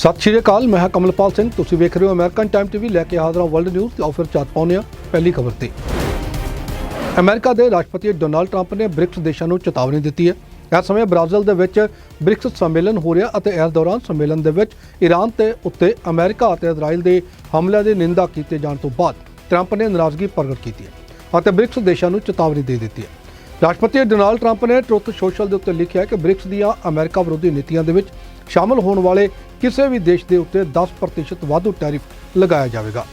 ਸਤਿ ਸ਼੍ਰੀ ਅਕਾਲ, ਮੈਂ ਹਾਂ ਕਮਲਪਾਲ ਸਿੰਘ। ਤੁਸੀਂ ਵੇਖ ਰਹੇ ਹੋ ਅਮਰੀਕਨ ਟਾਈਮ ਟੀਵੀ ਲੈ ਕੇ ਹਾਜ਼ਰ ਹਾਂ ਵਰਲਡ ਨਿਊਜ਼ ਤੇ ਆਫਰ ਚਾਤ ਪਾਉਂਦੇ ਹਾਂ ਪਹਿਲੀ ਖਬਰ ਤੇ। ਅਮਰੀਕਾ ਦੇ ਰਾਸ਼ਟਰਪਤੀ ਡੋਨਾਲਡ ਟਰੰਪ ਨੇ ਬ੍ਰਿਕਸ ਦੇਸ਼ਾਂ ਨੂੰ ਚੇਤਾਵਨੀ ਦਿੱਤੀ ਹੈ। ਇਸ ਸਮੇਂ ਬ੍ਰਾਜ਼ੀਲ ਦੇ ਵਿੱਚ ਬ੍ਰਿਕਸ ਸੰਮੇਲਨ ਹੋ ਰਿਹਾ ਅਤੇ ਇਸ ਦੌਰਾਨ ਸੰਮੇਲਨ ਦੇ ਵਿੱਚ ਈਰਾਨ ਤੇ ਉੱਤੇ ਅਮਰੀਕਾ ਅਤੇ ਇਜ਼ਰਾਈਲ ਦੇ ਹਮਲਿਆਂ ਦੀ ਨਿੰਦਾ ਕੀਤੇ ਜਾਣ ਤੋਂ ਬਾਅਦ ਟਰੰਪ ਨੇ ਨਾਰਾਜ਼ਗੀ ਪ੍ਰਗਟ ਕੀਤੀ ਹੈ ਅਤੇ ਬ੍ਰਿਕਸ ਦੇਸ਼ਾਂ ਨੂੰ ਚੇਤਾਵਨੀ ਦੇ ਦਿੱਤੀ ਹੈ। ਰਾਸ਼ਟਰਪਤੀ ਡੋਨਾਲਡ ਟਰੰਪ ਨੇ ਟਰੁੱਥ ਸੋਸ਼ਲ ਦੇ ਉੱਤੇ ਲਿਖਿਆ ਕਿ ਬ੍ਰਿਕਸ ਦੀਆਂ ਅਮਰੀਕਾ ਵਿਰੋਧੀ ਨੀਤੀਆਂ ਦੇ ਵਿੱਚ ਸ਼ਾਮਲ ਹੋਣ ਵਾਲੇ ਕਿਸੇ ਵੀ ਦੇਸ਼ ਦੇ ਉੱਤੇ 10% ਵਾਧੂ ਟੈਰਿਫ ਲਗਾਇਆ ਜਾਵੇਗਾ।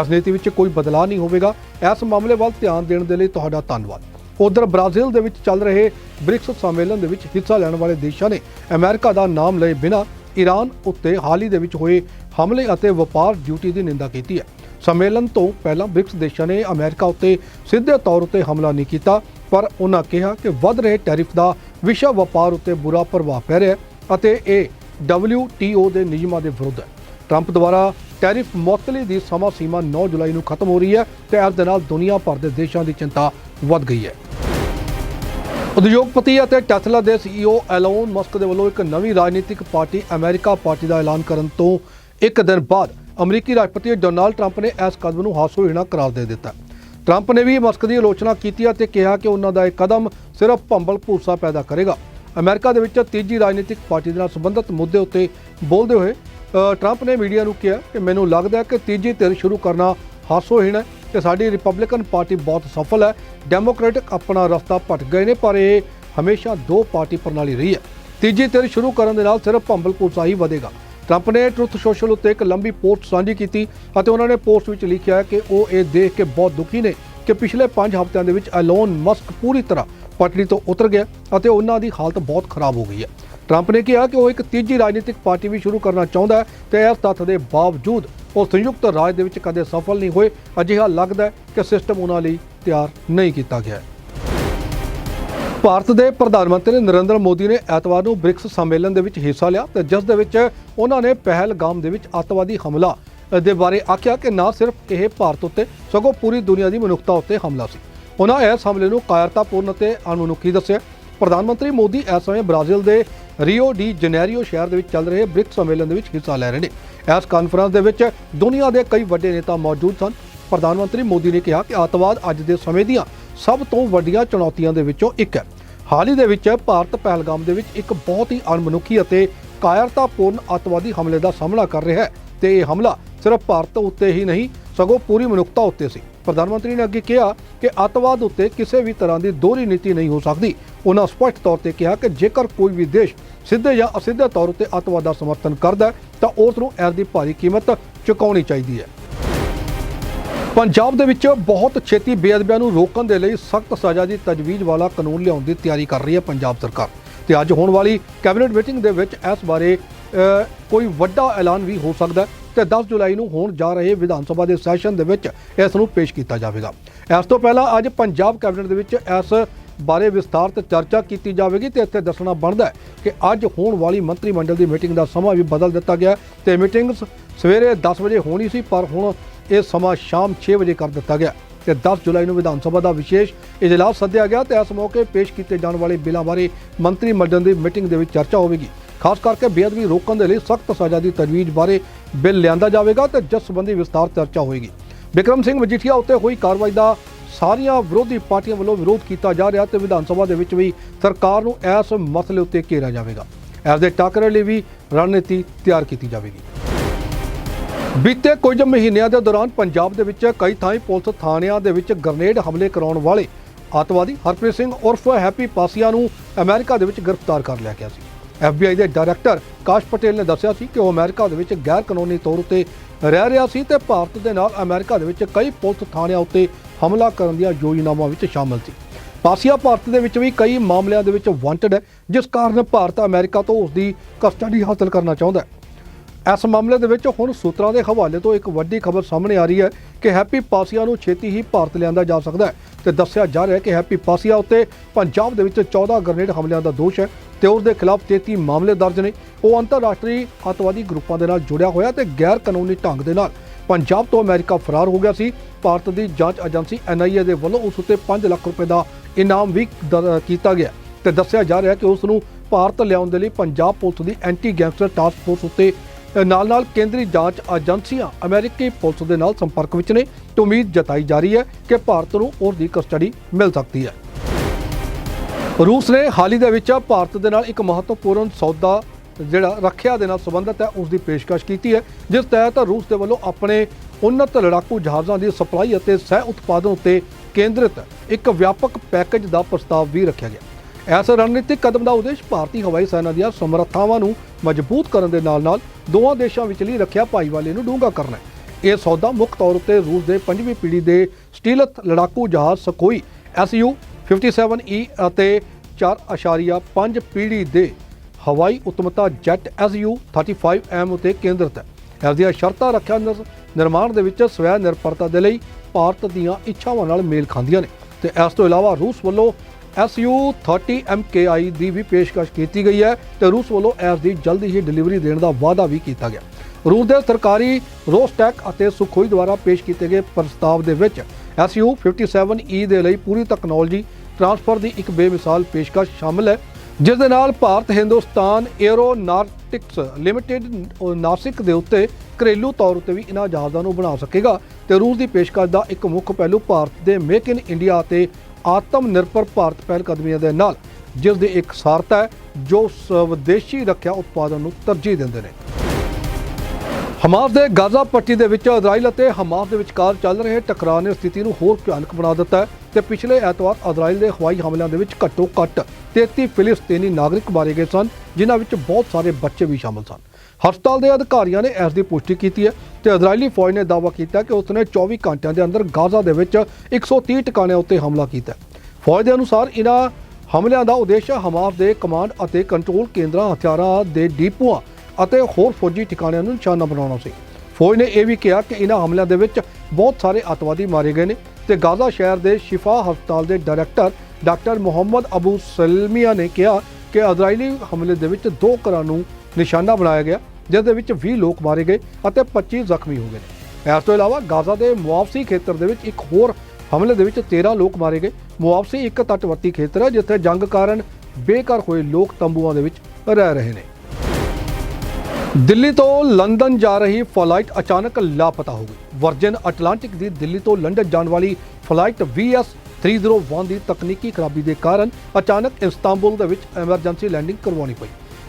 ਇਸ ਨੀਤੀ ਵਿੱਚ ਕੋਈ ਬਦਲਾਅ ਨਹੀਂ ਹੋਵੇਗਾ। ਇਸ ਮਾਮਲੇ ਵੱਲ ਧਿਆਨ ਦੇਣ ਦੇ ਲਈ ਤੁਹਾਡਾ ਧੰਨਵਾਦ। ਉਧਰ ਬ੍ਰਾਜ਼ੀਲ ਦੇ ਵਿੱਚ ਚੱਲ ਰਹੇ ਬ੍ਰਿਕਸ ਸੰਮੇਲਨ ਦੇ ਵਿੱਚ ਹਿੱਸਾ ਲੈਣ ਵਾਲੇ ਦੇਸ਼ਾਂ ਨੇ ਅਮਰੀਕਾ ਦਾ ਨਾਮ ਲਏ ਬਿਨਾਂ ਈਰਾਨ ਉੱਤੇ ਹਾਲ ਹੀ ਦੇ ਵਿੱਚ ਹੋਏ ਹਮਲੇ ਅਤੇ ਵਪਾਰ ਡਿਊਟੀ ਦੀ ਨਿੰਦਾ ਕੀਤੀ ਹੈ। ਸੰਮੇਲਨ ਤੋਂ ਪਹਿਲਾਂ ਬ੍ਰਿਕਸ ਦੇਸ਼ਾਂ ਨੇ ਅਮਰੀਕਾ ਉੱਤੇ ਸਿੱਧੇ ਤੌਰ ਉੱਤੇ ਹਮਲਾ ਨਹੀਂ ਕੀਤਾ, ਪਰ ਉਹਨਾਂ ਕਿਹਾ ਕਿ ਵੱਧ ਰਹੇ ਟੈਰਿਫ ਦਾ ਵਿਸ਼ਵ ਵਪਾਰ ਉੱਤੇ ਬੁਰਾ ਪ੍ਰਭਾਵ ਪੈ ਰਿਹਾ ਹੈ ਅਤੇ ਇਹ WTO ਦੇ ਨਿਯਮਾਂ ਦੇ ਵਿਰੁੱਧ ਹੈ। ਟਰੰਪ ਦੁਆਰਾ ਟੈਰਿਫ ਮੁਅੱਤਲੀ ਦੀ ਸਮਾਂ ਸੀਮਾ 9 ਜੁਲਾਈ ਨੂੰ ਖਤਮ ਹੋ ਰਹੀ ਹੈ ਤੇ ਇਸ ਦੇ ਨਾਲ ਦੁਨੀਆ ਭਰ ਦੇ ਦੇਸ਼ਾਂ ਦੀ ਚਿੰਤਾ ਵੱਧ ਗਈ ਹੈ। ਉਦਯੋਗਪਤੀ ਅਤੇ ਟੈਸਲਾ ਦੇ CEO ਐਲੋਨ ਮਸਕ ਦੇ ਵੱਲੋਂ ਇੱਕ ਨਵੀਂ ਰਾਜਨੀਤਿਕ ਪਾਰਟੀ ਅਮਰੀਕਾ ਪਾਰਟੀ ਦਾ ਐਲਾਨ ਕਰਨ ਤੋਂ ਇੱਕ ਦਿਨ ਬਾਅਦ ਅਮਰੀਕੀ ਰਾਸ਼ਟਰਪਤੀ ਡੋਨਾਲਡ ਟਰੰਪ ਨੇ ਇਸ ਕਦਮ ਨੂੰ ਹਾਸੋਹੀਣਾ ਕਰਾਰ ਦੇ ਦਿੱਤਾ। ਟਰੰਪ ਨੇ ਵੀ ਮਸਕ ਦੀ ਆਲੋਚਨਾ ਕੀਤੀ ਅਤੇ ਕਿਹਾ ਕਿ ਉਹਨਾਂ ਦਾ ਇਹ ਕਦਮ ਸਿਰਫ ਭੰਬਲ ਭੂਸਾ ਪੈਦਾ ਕਰੇਗਾ। ਅਮਰੀਕਾ ਦੇ ਵਿੱਚ ਤੀਜੀ ਰਾਜਨੀਤਿਕ ਪਾਰਟੀ ਦੇ ਨਾਲ ਸੰਬੰਧਿਤ ਮੁੱਦੇ ਉੱਤੇ ਬੋਲਦੇ ਹੋਏ ਟਰੰਪ ਨੇ ਮੀਡੀਆ ਨੂੰ ਕਿਹਾ ਕਿ ਮੈਨੂੰ ਲੱਗਦਾ ਹੈ ਕਿ ਤੀਜੀ ਧਿਰ ਸ਼ੁਰੂ ਕਰਨਾ ਹਾਸੋਹੀਣ ਹੈ ਤੇ ਸਾਡੀ ਰਿਪਬਲਿਕਨ ਪਾਰਟੀ ਬਹੁਤ ਸਫਲ ਹੈ, ਡੈਮੋਕ੍ਰੈਟਿਕ ਆਪਣਾ ਰਸਤਾ ਭਟਕ ਗਏ ਨੇ, ਪਰ ਇਹ ਹਮੇਸ਼ਾ ਦੋ ਪਾਰਟੀ ਪ੍ਰਣਾਲੀ ਰਹੀ ਹੈ। ਤੀਜੀ ਧਿਰ ਸ਼ੁਰੂ ਕਰਨ ਦੇ ਨਾਲ ਸਿਰਫ ਭੰਬਲ ਭੂਸਾ ਹੀ ਵਧੇਗਾ। ਟਰੰਪ ਨੇ ਟਰੁੱਥ ਸੋਸ਼ਲ ਉੱਤੇ ਇੱਕ ਲੰਬੀ ਪੋਸਟ ਸਾਂਝੀ ਕੀਤੀ ਅਤੇ ਉਹਨਾਂ ਨੇ ਪੋਸਟ ਵਿੱਚ ਲਿਖਿਆ ਕਿ ਉਹ ਇਹ ਦੇਖ ਕੇ ਬਹੁਤ ਦੁਖੀ ਨੇ ਕਿ ਪਿਛਲੇ 5 ਹਫ਼ਤਿਆਂ ਦੇ ਵਿੱਚ ਐਲੋਨ ਮਸਕ ਪੂਰੀ ਤਰ੍ਹਾਂ ਪਟੜੀ ਤੋਂ ਉਤਰ ਗਿਆ ਅਤੇ ਉਹਨਾਂ ਦੀ ਹਾਲਤ ਬਹੁਤ ਖਰਾਬ ਹੋ ਗਈ ਹੈ। ਟਰੰਪ ਨੇ ਕਿਹਾ ਕਿ ਉਹ ਇੱਕ ਤੀਜੀ ਰਾਜਨੀਤਿਕ ਪਾਰਟੀ ਵੀ ਸ਼ੁਰੂ ਕਰਨਾ ਚਾਹੁੰਦਾ ਹੈ ਤੇ ਇਸ ਤੱਥ ਦੇ ਬਾਵਜੂਦ ਉਹ ਸੰਯੁਕਤ ਰਾਜ ਦੇ ਵਿੱਚ ਕਦੇ ਸਫਲ ਨਹੀਂ ਹੋਏ। ਅਜਿਹਾ ਲੱਗਦਾ ਕਿ ਸਿਸਟਮ ਉਹਨਾਂ ਲਈ ਤਿਆਰ ਨਹੀਂ ਕੀਤਾ ਗਿਆ ਹੈ। ਭਾਰਤ ਦੇ ਪ੍ਰਧਾਨ ਮੰਤਰੀ ਨਰਿੰਦਰ ਮੋਦੀ ਨੇ ਐਤਵਾਰ ਨੂੰ ਬ੍ਰਿਕਸ ਸੰਮੇਲਨ ਦੇ ਵਿੱਚ ਹਿੱਸਾ ਲਿਆ ਤੇ ਜਿਸ ਦੇ ਵਿੱਚ ਉਹਨਾਂ ਨੇ ਪਹਿਲਗਾਮ ਦੇ ਵਿੱਚ ਅੱਤਵਾਦੀ ਹਮਲਾ ਦੇ ਬਾਰੇ ਆਖਿਆ ਕਿ ਨਾ ਸਿਰਫ ਇਹ ਭਾਰਤ ਉੱਤੇ, ਸਗੋਂ ਪੂਰੀ ਦੁਨੀਆ ਦੀ ਮਨੁੱਖਤਾ ਉੱਤੇ ਹਮਲਾ ਸੀ। ਉਹਨਾਂ ਇਸ ਹਮਲੇ ਨੂੰ ਕਾਇਰਤਾਪੂਰਨ ਅਤੇ ਅਣਮਨੁੱਖੀ ਦੱਸਿਆ। ਪ੍ਰਧਾਨ ਮੰਤਰੀ ਮੋਦੀ ਇਸ ਸਮੇਂ ਬ੍ਰਾਜ਼ੀਲ ਦੇ ਰੀਓ ਡੀ ਜਨੈਰੀਓ ਸ਼ਹਿਰ ਦੇ ਵਿੱਚ ਚੱਲ ਰਹੇ ਬ੍ਰਿਕਸ ਸੰਮੇਲਨ ਦੇ ਵਿੱਚ ਹਿੱਸਾ ਲੈ ਰਹੇ ਨੇ। ਇਸ ਕਾਨਫਰੰਸ ਦੇ ਵਿੱਚ ਦੁਨੀਆ ਦੇ ਕਈ ਵੱਡੇ ਨੇਤਾ ਮੌਜੂਦ ਸਨ। ਪ੍ਰਧਾਨ ਮੰਤਰੀ ਮੋਦੀ ਨੇ ਕਿਹਾ ਕਿ ਅੱਤਵਾਦ ਅੱਜ ਦੇ ਸਮੇਂ ਦੀਆਂ ਸਭ ਤੋਂ ਵੱਡੀਆਂ ਚੁਣੌਤੀਆਂ ਦੇ ਵਿੱਚੋਂ ਇੱਕ ਹੈ। ਹਾਲ ਹੀ ਦੇ ਵਿੱਚ ਭਾਰਤ ਪਹਿਲਗਾਮ ਦੇ ਵਿੱਚ ਇੱਕ ਬਹੁਤ ਹੀ ਅਣਮਨੁੱਖੀ ਅਤੇ ਕਾਇਰਤਾਪੂਰਨ ਅੱਤਵਾਦੀ ਹਮਲੇ ਦਾ ਸਾਹਮਣਾ ਕਰ ਰਿਹਾ ਹੈ ਤੇ ਇਹ ਹਮਲਾ ਸਿਰਫ ਭਾਰਤ ਉੱਤੇ ਹੀ ਨਹੀਂ, ਸਗੋਂ ਪੂਰੀ ਮਨੁੱਖਤਾ ਉੱਤੇ ਸੀ। ਪ੍ਰਧਾਨ ਮੰਤਰੀ ਨੇ ਅੱਗੇ ਕਿਹਾ ਕਿ ਅੱਤਵਾਦ ਉੱਤੇ ਕਿਸੇ ਵੀ ਤਰ੍ਹਾਂ ਦੀ ਦੋਹਰੀ ਨੀਤੀ ਨਹੀਂ ਹੋ ਸਕਦੀ। ਉਹਨਾਂ ਸਪਸ਼ਟ ਤੌਰ ਤੇ ਕਿਹਾ ਕਿ ਜੇਕਰ ਕੋਈ ਵੀ ਦੇਸ਼ ਸਿੱਧੇ ਜਾਂ ਅਸਿੱਧੇ ਤੌਰ ਉੱਤੇ ਅੱਤਵਾਦ ਦਾ ਸਮਰਥਨ ਕਰਦਾ ਤਾਂ ਉਸ ਨੂੰ ਇਸ ਦੀ ਭਾਰੀ ਕੀਮਤ ਚੁਕਾਉਣੀ ਚਾਹੀਦੀ ਹੈ। ਪੰਜਾਬ ਦੇ ਵਿੱਚ ਬਹੁਤ ਛੇਤੀ ਬੇਅਦਬੀਆਂ ਨੂੰ ਰੋਕਣ ਦੇ ਲਈ ਸਖਤ ਸਜ਼ਾ ਦੀ ਤਜਵੀਜ਼ ਵਾਲਾ ਕਾਨੂੰਨ ਲਿਆਉਣ ਦੀ ਤਿਆਰੀ ਕਰ ਰਹੀ ਹੈ ਪੰਜਾਬ ਸਰਕਾਰ। ਤੇ ਅੱਜ ਹੋਣ ਵਾਲੀ ਕੈਬਨਿਟ ਮੀਟਿੰਗ ਦੇ ਵਿੱਚ ਇਸ ਬਾਰੇ ਕੋਈ ਵੱਡਾ ਐਲਾਨ ਵੀ ਹੋ ਸਕਦਾ ਤੇ 10 ਜੁਲਾਈ ਨੂੰ ਹੋਣ ਜਾ ਰਹੇ ਵਿਧਾਨ ਸਭਾ ਦੇ ਸੈਸ਼ਨ ਦੇ ਵਿੱਚ ਇਸ ਨੂੰ ਪੇਸ਼ ਕੀਤਾ ਜਾਵੇਗਾ। ਇਸ ਤੋਂ ਪਹਿਲਾਂ ਅੱਜ ਪੰਜਾਬ ਕੈਬਨਿਟ ਦੇ ਵਿੱਚ ਇਸ ਬਾਰੇ ਵਿਸਥਾਰ ਤੇ ਚਰਚਾ ਕੀਤੀ ਜਾਵੇਗੀ ਤੇ ਇੱਥੇ ਦੱਸਣਾ ਬਣਦਾ ਹੈ ਕਿ ਅੱਜ ਹੋਣ ਵਾਲੀ ਮੰਤਰੀ ਮੰਡਲ ਦੀ ਮੀਟਿੰਗ ਦਾ ਸਮਾਂ ਵੀ ਬਦਲ ਦਿੱਤਾ ਗਿਆ ਹੈ ਤੇ ਮੀਟਿੰਗ ਸਵੇਰੇ 10 ਵਜੇ ਹੋਣੀ ਸੀ, ਪਰ ਹੁਣ ਇਹ ਸਮਾਂ ਸ਼ਾਮ 6 ਵਜੇ ਕਰ ਦਿੱਤਾ ਗਿਆ ਤੇ 10 ਜੁਲਾਈ ਨੂੰ ਵਿਧਾਨ ਸਭਾ ਦਾ ਵਿਸ਼ੇਸ਼ ਇਜਲਾਸ ਸੱਦਿਆ ਗਿਆ ਤੇ ਇਸ ਮੌਕੇ ਪੇਸ਼ ਕੀਤੇ ਜਾਣ ਵਾਲੇ ਬਿੱਲਾਂ ਬਾਰੇ ਮੰਤਰੀ ਮੰਡਲ ਦੀ ਮੀਟਿੰਗ ਦੇ ਵਿੱਚ ਚਰਚਾ ਹੋਵੇਗੀ। ਖਾਸ ਕਰਕੇ ਬੇਅਦਬੀ ਰੋਕਣ ਦੇ ਲਈ ਸਖਤ ਸਜ਼ਾ ਦੀ ਤਜਵੀਜ਼ ਬਾਰੇ ਬਿੱਲ ਲਿਆਂਦਾ ਜਾਵੇਗਾ ਤੇ ਜਿਸ ਸੰਬੰਧੀ ਵਿਸਤਾਰ ਚਰਚਾ ਹੋਏਗੀ। ਬਿਕਰਮ ਸਿੰਘ ਮਜੀਠੀਆ ਉੱਤੇ ਹੋਈ ਕਾਰਵਾਈ ਦਾ ਸਾਰੀਆਂ ਵਿਰੋਧੀ ਪਾਰਟੀਆਂ ਵੱਲੋਂ ਵਿਰੋਧ ਕੀਤਾ ਜਾ ਰਿਹਾ ਤੇ ਵਿਧਾਨ ਸਭਾ ਦੇ ਵਿੱਚ ਵੀ ਸਰਕਾਰ ਨੂੰ ਇਸ ਮਸਲੇ ਉੱਤੇ ਘੇਰਿਆ ਜਾਵੇਗਾ। ਇਸ ਦੇ ਟਾਕਰੇ ਲਈ ਵੀ ਰਣਨੀਤੀ ਤਿਆਰ ਕੀਤੀ ਜਾਵੇਗੀ। ਬੀਤੇ ਕੁਝ ਮਹੀਨਿਆਂ ਦੇ ਦੌਰਾਨ ਪੰਜਾਬ ਦੇ ਵਿੱਚ ਕਈ ਥਾਈਂ ਪੁਲਿਸ ਥਾਣਿਆਂ ਦੇ ਵਿੱਚ ਗ੍ਰਨੇਡ ਹਮਲੇ ਕਰਾਉਣ ਵਾਲੇ ਆਤਵਾਦੀ ਹਰਪ੍ਰੀਤ ਸਿੰਘ ਉਰਫ ਹੈਪੀ ਪਾਸੀਆ ਨੂੰ ਅਮਰੀਕਾ ਦੇ ਵਿੱਚ ਗ੍ਰਿਫਤਾਰ ਕਰ ਲਿਆ ਗਿਆ ਸੀ। FBI ਦੇ ਡਾਇਰੈਕਟਰ ਕਾਸ਼ ਪਟੇਲ ਨੇ ਦੱਸਿਆ ਸੀ ਕਿ ਉਹ ਅਮਰੀਕਾ ਦੇ ਵਿੱਚ ਗੈਰ ਕਾਨੂੰਨੀ ਤੌਰ ਉੱਤੇ ਰਹਿ ਰਿਹਾ ਸੀ ਤੇ ਭਾਰਤ ਦੇ ਨਾਲ ਅਮਰੀਕਾ ਦੇ ਵਿੱਚ ਕਈ ਪੁਲਿਸ ਥਾਣਿਆਂ ਉੱਤੇ ਹਮਲਾ ਕਰਨ ਦੀਆਂ ਯੋਜਨਾਵਾਂ ਵਿੱਚ ਸ਼ਾਮਲ ਸੀ। ਪਾਸੀਆ ਭਾਰਤ ਦੇ ਵਿੱਚ ਵੀ ਕਈ ਮਾਮਲਿਆਂ ਦੇ ਵਿੱਚ ਵਾਂਟਡ ਹੈ, ਜਿਸ ਕਾਰਨ ਭਾਰਤ ਅਮਰੀਕਾ ਤੋਂ ਉਸ ਦੀ ਕਸਟਡੀ ਹਾਸਲ ਕਰਨਾ ਚਾਹੁੰਦਾ ਹੈ। ਇਸ ਮਾਮਲੇ ਦੇ ਵਿੱਚ ਹੁਣ ਸੂਤਰਾਂ ਦੇ ਹਵਾਲੇ ਤੋਂ ਇੱਕ ਵੱਡੀ ਖਬਰ ਸਾਹਮਣੇ ਆ ਰਹੀ ਹੈ ਕਿ ਹੈਪੀ ਪਾਸੀਆ ਨੂੰ ਛੇਤੀ ਹੀ ਭਾਰਤ ਲਿਆਂਦਾ ਜਾ ਸਕਦਾ ਹੈ ਤੇ ਦੱਸਿਆ ਜਾ ਰਿਹਾ ਹੈ ਕਿ ਹੈਪੀ ਪਾਸੀਆ ਉੱਤੇ ਪੰਜਾਬ ਦੇ ਵਿੱਚ 14 ਗ੍ਰਨੇਡ ਹਮਲਿਆਂ ਦਾ ਦੋਸ਼ ਹੈ। ਤੇ ਉਸ ਦੇ ਖਿਲਾਫ 33 ਮਾਮਲੇ ਦਰਜ ਨੇ। ਉਹ ਅੰਤਰਰਾਸ਼ਟਰੀ ਅੱਤਵਾਦੀ ਗਰੁੱਪਾਂ ਦੇ ਨਾਲ ਜੁੜਿਆ ਹੋਇਆ ਤੇ ਗੈਰ ਕਾਨੂੰਨੀ ਢੰਗ ਦੇ ਨਾਲ। ਪੰਜਾਬ ਤੋਂ ਅਮਰੀਕਾ ਫਰਾਰ ਹੋ ਗਿਆ ਸੀ। ਭਾਰਤ ਦੀ ਜਾਂਚ ਏਜੰਸੀ ਐਨਆਈਏ ਦੇ ਵੱਲੋਂ ਉਸ ਉੱਤੇ 5 ਲੱਖ ਰੁਪਏ ਦਾ ਇਨਾਮ ਵੀ ਦਰ- ਕੀਤਾ ਗਿਆ ਤੇ ਦੱਸਿਆ ਜਾ ਰਿਹਾ ਕਿ ਉਸ ਨੂੰ ਭਾਰਤ ਲਿਆਉਣ ਦੇ ਲਈ ਪੰਜਾਬ ਪੁਲਿਸ ਦੀ ਐਂਟੀ ਗੈਂਗਸਟਰ ਟਾਸਕ ਫੋਰਸ ਉੱਤੇ ਨਾਲ ਨਾਲ ਕੇਂਦਰੀ ਜਾਂਚ ਏਜੰਸੀਆਂ ਅਮਰੀਕੀ ਪੁਲਿਸ ਦੇ ਨਾਲ ਸੰਪਰਕ ਵਿੱਚ ਨੇ। ਤੇ ਉਮੀਦ ਜਤਾਈ ਜਾ ਰਹੀ ਹੈ ਕਿ ਭਾਰਤ ਨੂੰ ਉਸ ਦੀ ਕਸਟਡੀ ਮਿਲ ਸਕਦੀ ਹੈ। ਰੂਸ ਨੇ ਹਾਲ ਹੀ ਦੇ ਵਿੱਚ ਭਾਰਤ ਦੇ ਨਾਲ ਇੱਕ ਮਹੱਤਵਪੂਰਨ ਸੌਦਾ ਜਿਹੜਾ ਰੱਖਿਆ ਦੇ ਨਾਲ ਸੰਬੰਧਿਤ ਹੈ ਉਸ ਦੀ ਪੇਸ਼ਕਸ਼ ਕੀਤੀ ਹੈ, ਜਿਸ ਤਹਿਤ ਰੂਸ ਦੇ ਵੱਲੋਂ ਆਪਣੇ ਉન્નਤ ਲੜਾਕੂ ਜਹਾਜ਼ਾਂ ਦੀ ਸਪਲਾਈ ਅਤੇ ਸਹਿ ਉਤਪਾਦਨ ਉੱਤੇ ਕੇਂਦਰਿਤ ਇੱਕ ਵਿਆਪਕ ਪੈਕੇਜ ਦਾ ਪ੍ਰਸਤਾਵ ਵੀ ਰੱਖਿਆ ਗਿਆ। ਇਸ ਰਣਨੀਤਿਕ ਕਦਮ ਦਾ ਉਦੇਸ਼ ਭਾਰਤੀ ਹਵਾਈ ਸੈਨਾ ਦੀਆਂ ਸਮਰੱਥਾਵਾਂ ਨੂੰ ਮਜ਼ਬੂਤ ਕਰਨ ਦੇ ਨਾਲ-ਨਾਲ ਦੋਵਾਂ ਦੇਸ਼ਾਂ ਵਿਚਲੀ ਰੱਖਿਆ ਭਾਈਵਾਲੀ ਨੂੰ ਡੂੰਘਾ ਕਰਨਾ ਹੈ। ਇਹ ਸੌਦਾ ਮੁੱਖ ਤੌਰ ਉੱਤੇ ਰੂਸ ਦੇ ਪੰਜਵੀਂ ਪੀੜ੍ਹੀ ਦੇ ਸਟੀਲਥ ਲੜਾਕੂ ਜਹਾਜ਼ ਸਕੋਈ SU 57E ਅਤੇ 4.5 ਪੀੜੀ ਦੇ ਹਵਾਈ ਉਤਮਤਾ ਜੈਟ SU 35M ਉਤੇ ਕੇਂਦਰਿਤ ਹੈ। ਇਸ ਦੀਆਂ ਸ਼ਰਤਾਂ ਰੱਖਿਆ ਨਿਰ- ਨਿਰਮਾਣ ਦੇ ਵਿੱਚ ਸਵੈ ਨਿਰਭਰਤਾ ਦੇ ਲਈ ਭਾਰਤ ਦੀਆਂ ਇੱਛਾਵਾਂ ਨਾਲ ਮੇਲ ਖਾਂਦੀਆਂ ਨੇ ਤੇ ਇਸ ਤੋਂ ਇਲਾਵਾ ਰੂਸ ਵੱਲੋਂ SU 30 MKI ਦੀ ਵੀ ਪੇਸ਼ਕਸ਼ ਕੀਤੀ ਗਈ ਹੈ ਤੇ ਰੂਸ ਵੱਲੋਂ ਇਸ ਦੀ ਜਲਦੀ ਹੀ ਡਿਲੀਵਰੀ ਦੇਣ ਦਾ ਵਾਅਦਾ ਵੀ ਕੀਤਾ ਗਿਆ। ਰੂਸ ਦੇ ਸਰਕਾਰੀ ਰੋਸਟੈਕ ਅਤੇ ਸੁਖੋਈ ਦੁਆਰਾ ਪੇਸ਼ ਕੀਤੇ ਗਏ ਪ੍ਰਸਤਾਵ ਦੇ ਵਿੱਚ SU 57E ਦੇ ਲਈ ਪੂਰੀ ਟੈਕਨੋਲੋਜੀ ਟਰਾਂਸਫਰ ਦੀ ਇੱਕ ਬੇਮਿਸਾਲ ਪੇਸ਼ਕਸ਼ ਸ਼ਾਮਲ ਹੈ, ਜਿਸ ਦੇ ਨਾਲ ਭਾਰਤ ਹਿੰਦੁਸਤਾਨ 에ਅਰੋਨਾਟਿਕਸ ਲਿਮਟਿਡ ਨਾਸਿਕ ਦੇ ਉੱਤੇ ਘਰੇਲੂ ਤੌਰ ਉੱਤੇ ਵੀ ਇਹਨਾਂ ਜਹਾਜ਼ਾਂ ਨੂੰ ਬਣਾ ਸਕੇਗਾ ਤੇ ਰੂਸ ਦੀ ਪੇਸ਼ਕਸ਼ ਦਾ ਇੱਕ ਮੁੱਖ ਪਹਿਲੂ ਭਾਰਤ ਦੇ ਮੇਕ ਇਨ ਇੰਡੀਆ ਅਤੇ ਆਤਮ ਨਿਰਭਰ ਭਾਰਤ ਪਹਿਲ ਕਦਮੀਆਂ ਦੇ ਨਾਲ, ਜਿਸ ਦੀ ਇੱਕ ਸਾਰਤਾ ਹੈ, ਜੋ ਸਵਦੇਸ਼ੀ ਰੱਖਿਆ ਉਤਪਾਦਨ ਨੂੰ ਤਰਜੀਹ ਦਿੰਦੇ ਨੇ। ਹਮਾਸ ਦੇ ਗਾਜ਼ਾ ਪੱਟੀ ਦੇ ਵਿੱਚ ਇਜ਼ਰਾਈਲ ਅਤੇ ਹਮਾਸ ਦੇ ਵਿਚਕਾਰ ਚੱਲ ਰਹੇ ਟਕਰਾਅ ਨੇ ਸਥਿਤੀ ਨੂੰ ਹੋਰ ਭਿਆਨਕ ਬਣਾ ਦਿੱਤਾ ਹੈ ਤੇ ਪਿਛਲੇ ਐਤਵਾਰ ਇਜ਼ਰਾਈਲ ਦੇ ਹਵਾਈ ਹਮਲਿਆਂ ਦੇ ਵਿੱਚ ਘੱਟੋ ਘੱਟ 33 ਫਿਲਿਸਤੀਨੀ ਨਾਗਰਿਕ ਮਾਰੇ ਗਏ ਸਨ, ਜਿਨ੍ਹਾਂ ਵਿੱਚ ਬਹੁਤ ਸਾਰੇ ਬੱਚੇ ਵੀ ਸ਼ਾਮਲ ਸਨ। ਹਸਪਤਾਲ ਦੇ ਅਧਿਕਾਰੀਆਂ ਨੇ ਇਸ ਦੀ ਪੁਸ਼ਟੀ ਕੀਤੀ ਹੈ ਤੇ ਇਜ਼ਰਾਈਲੀ ਫੌਜ ਨੇ ਦਾਅਵਾ ਕੀਤਾ ਕਿ ਉਸਨੇ 24 ਘੰਟਿਆਂ ਦੇ ਅੰਦਰ ਗਾਜ਼ਾ ਦੇ ਵਿੱਚ 130 ਟਿਕਾਣਿਆਂ ਉੱਤੇ ਹਮਲਾ ਕੀਤਾ ਫੌਜ ਦੇ ਅਨੁਸਾਰ ਇਹਨਾਂ ਹਮਲਿਆਂ ਦਾ ਉਦੇਸ਼ ਹਮਾਸ ਦੇ ਕਮਾਂਡ ਅਤੇ ਕੰਟਰੋਲ ਕੇਂਦਰਾਂ, ਹਥਿਆਰਾਂ ਦੇ ਡੀਪੂਆਂ ਅਤੇ ਹੋਰ ਫੌਜੀ ਠਿਕਾਣਿਆਂ ਨੂੰ ਨਿਸ਼ਾਨਾ ਬਣਾਉਣਾ ਸੀ। ਫੌਜ ਨੇ ਇਹ ਵੀ ਕਿਹਾ ਕਿ ਇਹਨਾਂ ਹਮਲਿਆਂ ਦੇ ਵਿੱਚ ਬਹੁਤ ਸਾਰੇ ਅੱਤਵਾਦੀ ਮਾਰੇ ਗਏ ਨੇ ਤੇ ਗਾਜ਼ਾ ਸ਼ਹਿਰ ਦੇ ਸ਼ਿਫਾ ਹਸਪਤਾਲ ਦੇ director doctor Muhammad Abu Salmiya ਨੇ ਕਿਹਾ ਕਿ ਇਜ਼ਰਾਈਲੀ ਹਮਲੇ ਦੇ ਵਿੱਚ ਦੋ ਘਰਾਂ ਨੂੰ ਨਿਸ਼ਾਨਾ ਬਣਾਇਆ ਗਿਆ, ਜਿਸ ਦੇ ਵਿੱਚ 20 ਲੋਕ ਮਾਰੇ ਗਏ ਅਤੇ 25 ਜ਼ਖਮੀ ਹੋ ਗਏ ਨੇ। ਇਸ ਤੋਂ ਇਲਾਵਾ ਗਾਜ਼ਾ ਦੇ ਮੁਆਵਸੀ ਖੇਤਰ ਦੇ ਵਿੱਚ ਇੱਕ ਹੋਰ ਹਮਲੇ ਦੇ ਵਿੱਚ 13 ਲੋਕ ਮਾਰੇ ਗਏ। ਮੁਆਵਸੀ ਇੱਕ ਤੱਟਵਰਤੀ ਖੇਤਰ ਹੈ, ਜਿੱਥੇ ਜੰਗ ਕਾਰਨ ਬੇਘਰ ਹੋਏ ਲੋਕ ਤੰਬੂਆਂ ਦੇ ਵਿੱਚ ਰਹਿ ਰਹੇ ਨੇ। ਦਿੱਲੀ ਤੋਂ ਲੰਡਨ ਜਾ ਰਹੀ ਫਲਾਈਟ ਅਚਾਨਕ ਲਾਪਤਾ ਹੋ ਗਈ। ਵਰਜਨ ਅਟਲਾਂਟਿਕ ਦੀ ਦਿੱਲੀ ਤੋਂ ਲੰਡਨ ਜਾਣ ਵਾਲੀ ਫਲਾਈਟ VS 301 ਦੀ ਤਕਨੀਕੀ ਖਰਾਬੀ ਦੇ ਕਾਰਨ ਅਚਾਨਕ ਇਸਤਾਂਬੁਲ ਦੇ ਵਿੱਚ ਐਮਰਜੈਂਸੀ ਲੈਂਡਿੰਗ ਕਰਵਾਉਣੀ ਪਈ।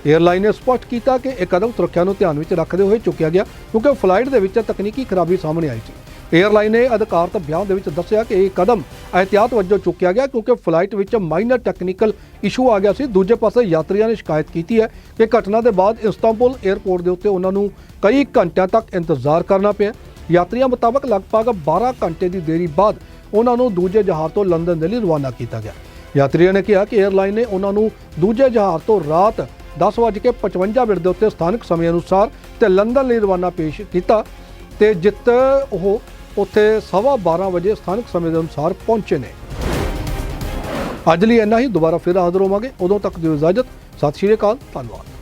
에ਅਰਲਾਈਨ ਨੇ ਸਪਸ਼ਟ ਕੀਤਾ ਕਿ ਇਹ ਕਦਮ ਸੁਰੱਖਿਆ ਨੂੰ ਧਿਆਨ ਵਿੱਚ ਰੱਖਦੇ ਹੋਏ ਚੁੱਕਿਆ ਗਿਆ, ਕਿਉਂਕਿ ਫਲਾਈਟ ਦੇ ਵਿੱਚ ਤਕਨੀਕੀ ਖਰਾਬੀ ਸਾਹਮਣੇ ਆਈ ਸੀ। ਏਅਰਲਾਈਨ ਨੇ ਅਧਿਕਾਰਤ ਬਿਆਨ ਦੇ ਵਿੱਚ ਦੱਸਿਆ ਕਿ ਇਹ ਕਦਮ ਅਹਤਿਆਤ ਵਜੋਂ ਚੁੱਕਿਆ ਗਿਆ ਕਿਉਂਕਿ ਫਲਾਈਟ ਵਿੱਚ ਮਾਈਨਰ ਟੈਕਨੀਕਲ ਇਸ਼ੂ ਆ ਗਿਆ ਸੀ। ਦੂਜੇ ਪਾਸੇ ਯਾਤਰੀਆਂ ਨੇ ਸ਼ਿਕਾਇਤ ਕੀਤੀ ਹੈ ਕਿ ਘਟਨਾ ਦੇ ਬਾਅਦ ਇਸਤਾਂਬੁਲ 에ਅਰਪੋਰਟ ਦੇ ਉੱਤੇ ਉਹਨਾਂ ਨੂੰ ਕਈ ਘੰਟਿਆਂ ਤੱਕ ਇੰਤਜ਼ਾਰ ਕਰਨਾ ਪਿਆ। ਯਾਤਰੀਆਂ ਮੁਤਾਬਕ ਲਗਭਗ 12 ਘੰਟੇ ਦੀ ਦੇਰੀ ਬਾਅਦ ਉਹਨਾਂ ਨੂੰ ਦੂਜੇ ਜਹਾਜ਼ ਤੋਂ ਲੰਡਨ ਦੇ ਲਈ ਰਵਾਨਾ ਕੀਤਾ ਗਿਆ। ਯਾਤਰੀਆਂ ਨੇ ਕਿਹਾ ਕਿ 에ਅਰਲਾਈਨ ਨੇ ਉਹਨਾਂ ਨੂੰ ਦੂਜੇ ਜਹਾਜ਼ ਤੋਂ ਰਾਤ 10:55 ਮਿੰਟ ਦੇ ਉੱਤੇ ਸਥਾਨਕ ਸਮੇਂ ਅਨੁਸਾਰ ਤੇ ਲੰਡਨ ਲਈ ਰਵਾਨਾ ਪੇਸ਼ ਕੀਤਾ ਤੇ ਜਿੱਤ ਉਹ ਉੱਥੇ ਸਵਾ 12 ਵਜੇ ਸਥਾਨਕ ਸਮੇਂ ਦੇ ਅਨੁਸਾਰ ਪਹੁੰਚੇ ਨੇ। ਅੱਜ ਲਈ ਇੰਨਾ ਹੀ, ਦੁਬਾਰਾ ਫਿਰ ਹਾਜ਼ਰ ਹੋਵਾਂਗੇ। ਉਦੋਂ ਤੱਕ ਦਿਓ ਇਜਾਜ਼ਤ। ਸਤਿ ਸ਼੍ਰੀ ਅਕਾਲ, ਧੰਨਵਾਦ।